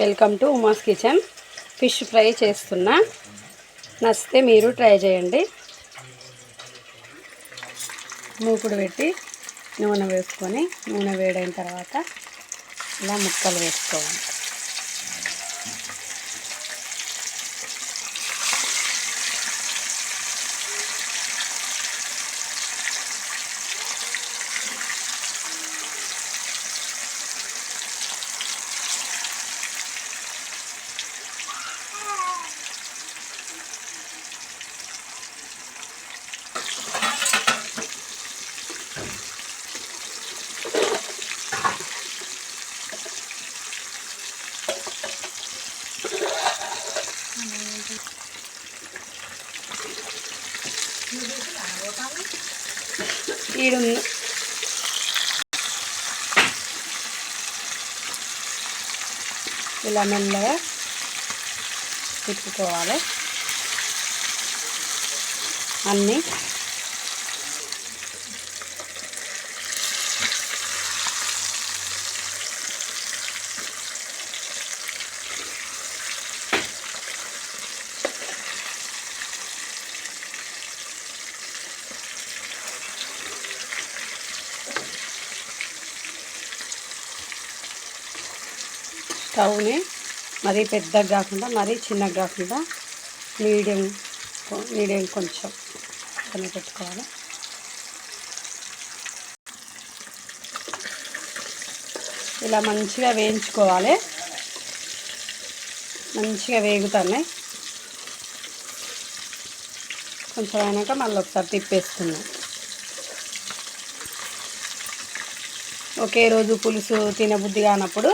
Welcome to Uma's kitchen. Fish fry చేస్తున్నా. నచ్చితే మీరు ట్రై చేయండి. మూకుడు పెట్టి నూనె వేసుకొని నూనె వేడైన తర్వాత ఇలా ముక్కలు వేసుకోవాలి. ఈడు ఇలా మెల్లగా తిప్పుకోవాలి. అన్నీ స్టవ్ని మరీ పెద్దగా కాకుండా మరీ చిన్నగా కాకుండా మీడియం మీడియం కొంచెం పని పెట్టుకోవాలి. ఇలా మంచిగా వేయించుకోవాలి. మంచిగా వేగుతున్నాయి. కొంచెం అయినాక మళ్ళీ ఒకసారి తిప్పేస్తున్నాం. ఒకే రోజు పులుసు తినబుద్ధి కానప్పుడు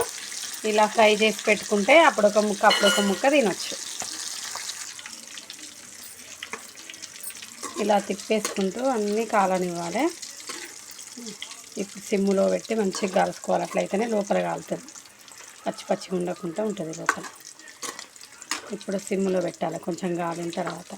ఇలా ఫ్రై చేసి పెట్టుకుంటే అప్పుడు ఒక ముక్క అప్పుడు ఒక ముక్క తినొచ్చు. ఇలా తిప్పేసుకుంటూ అన్నీ కాలనివ్వాలి. ఇప్పుడు సిమ్ములో పెట్టి మంచిగా కాల్చుకోవాలి. అట్లయితేనే లోపల కాలుతుంది. పచ్చి పచ్చి ఉండకుండా ఉంటుంది లోపల. ఇప్పుడు సిమ్ములో పెట్టాలి. కొంచెం కాలిన తర్వాత.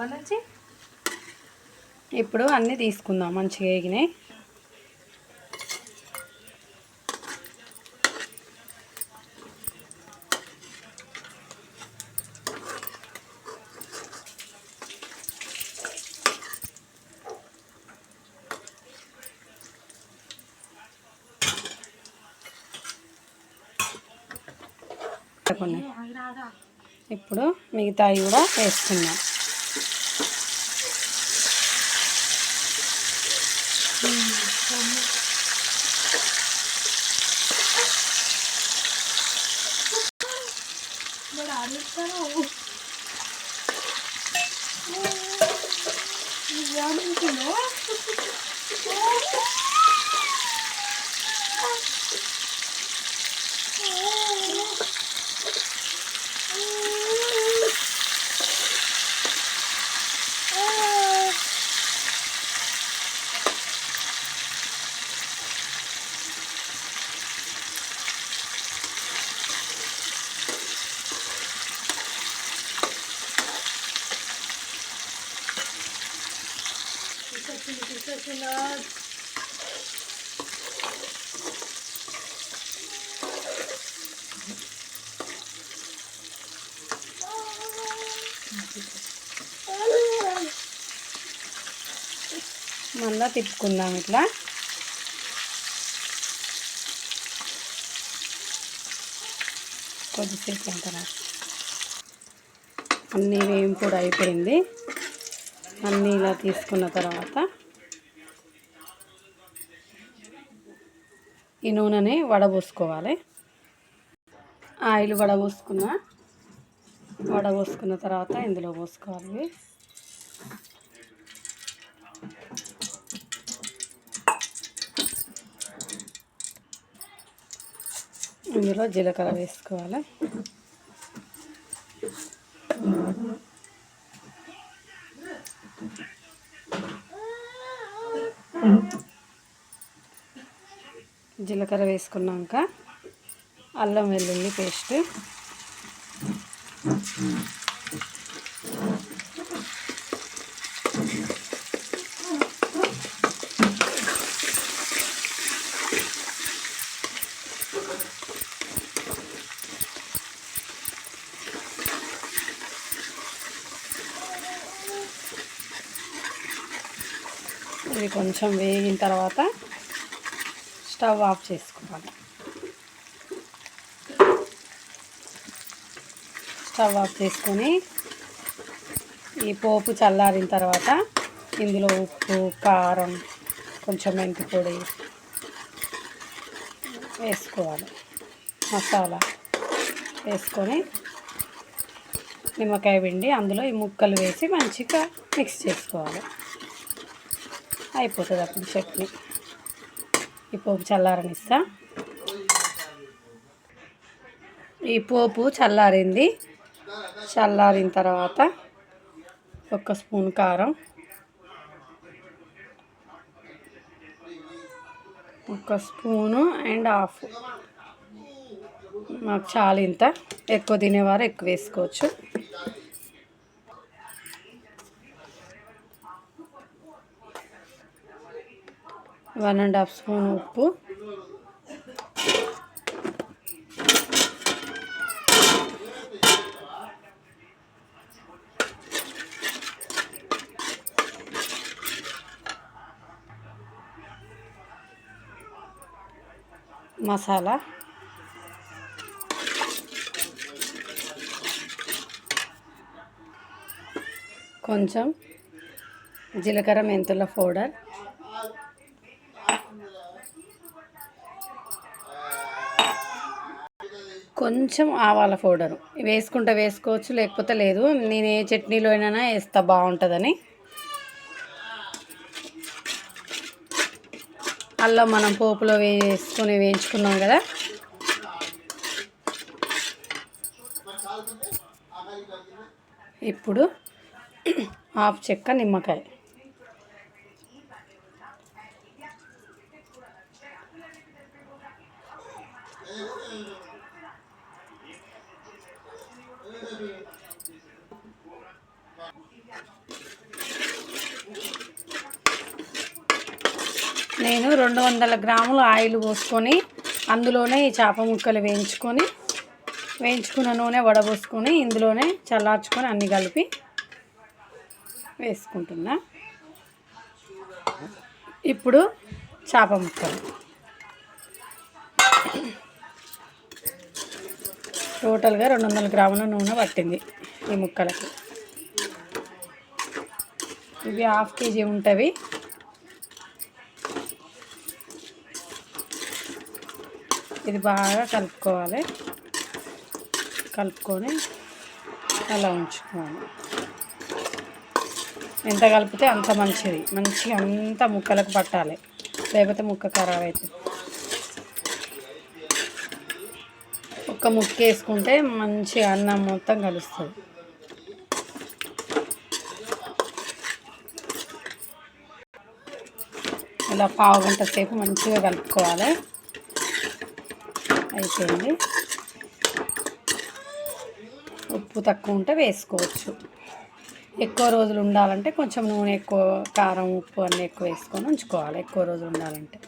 అప్పటి నుంచి? ఇప్పుడు అన్నీ తీసుకుందాం మంచిగా వేగినాయి. ఇప్పుడు మిగతాయి కూడా వేసుకుందాం. మళ్ళా తిప్పుకుందాం ఇట్లా. కొద్దిసేపు అయిన తర్వాత. అన్నీ వేయింపుడు అయిపోయింది. అన్నీ ఇలా తీసుకున్న తర్వాత. ఈ నూనెని వడబోసుకోవాలి. ఆయిల్ వడబోసుకున్న వడబోసుకున్న తర్వాత ఇందులో పోసుకోవాలి. ఇందులో జీలకర్ర వేసుకోవాలి. జీలకర్ర వేసుకున్నాక అల్లం వెల్లుల్లి పేస్ట్. ఇది కొంచెం వేగిన తర్వాత స్టవ్ ఆఫ్ చేసుకోవాలి. స్టవ్ ఆఫ్ చేసుకొని ఈ పోపు చల్లారిన తర్వాత ఇందులో ఉప్పు కారం కొంచెం మెంతి పొడి వేసుకోవాలి. మసాలా వేసుకొని నిమ్మకాయ పిండి అందులో ఈ ముక్కలు వేసి మంచిగా మిక్స్ చేసుకోవాలి. అయిపోతుంది అప్పుడు చట్నీ. ఈ పోపు చల్లారనిస్తా. ఈ పోపు చల్లారింది. చల్లారిన తర్వాత ఒక స్పూన్ కారం ఒక స్పూను అండ్ హాఫ్. మాకు చాలా ఇంత. ఎక్కువ తినేవారు ఎక్కువ వేసుకోవచ్చు. వన్ అండ్ హాఫ్ స్పూన్ ఉప్పు. మసాలా. కొంచెం జీలకర్ర మెంతుల పౌడర్. కొంచెం ఆవాల పౌడరు. వేసుకుంటే వేసుకోవచ్చు లేకపోతే లేదు. నేను ఏ చట్నీలో అయినా వేస్తా బాగుంటుందని. అల్లం మనం పోపులో వేసుకొని వేయించుకున్నాం కదా. ఇప్పుడు హాఫ్ చెక్క నిమ్మకాయ. నేను రెండు వందల గ్రాములు ఆయిల్ పోసుకొని అందులోనే ఈ చేప ముక్కలు వేయించుకొని వేయించుకున్న నూనె వడబోసుకొని ఇందులోనే చల్లార్చుకొని అన్ని కలిపి వేసుకుంటున్నా. ఇప్పుడు చేప ముక్కలు. టోటల్గా రెండు వందల గ్రాముల నూనె పట్టింది ఈ ముక్కలకి. ఇవి హాఫ్ కేజీ ఉంటుంది ఇది బాగా కలుపుకోవాలి. కలుపుకొని అలా ఉంచుకోవాలి. ఎంత కలిపితే అంత మంచిది. మంచిగా అంత ముక్కలకు పట్టాలి. లేకపోతే ముక్క ఖరాబ్ అవుతుంది ఒక్క ముక్క వేసుకుంటే మంచిగా అన్నం మొత్తం కలుస్తుంది. ఇలా పావు గంట సేపు మంచిగా కలుపుకోవాలి. అయిపోయింది. ఉప్పు తక్కువ ఉంటే వేసుకోవచ్చు. ఎక్కువ రోజులు ఉండాలంటే కొంచెం నూనె ఎక్కువ కారం ఉప్పు అన్నీ ఎక్కువ వేసుకొని ఉంచుకోవాలి. ఎక్కువ రోజులు ఉండాలంటే.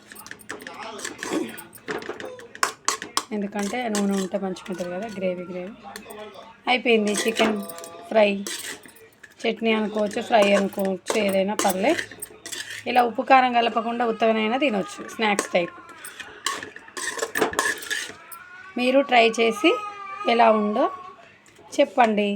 ఎందుకంటే నూనె ఉంటే మంచిగా ఉంటుంది కదా గ్రేవీ గ్రేవీ. అయిపోయింది. Chicken fry. చట్నీ అనుకోవచ్చు ఫ్రై అనుకోవచ్చు ఏదైనా పర్లే. ఇలా ఉప్పు కారం కలపకుండా ఉత్తమనైనా తినొచ్చు స్నాక్స్ టైప్. మీరు ట్రై చేసి ఎలా ఉందో చెప్పండి.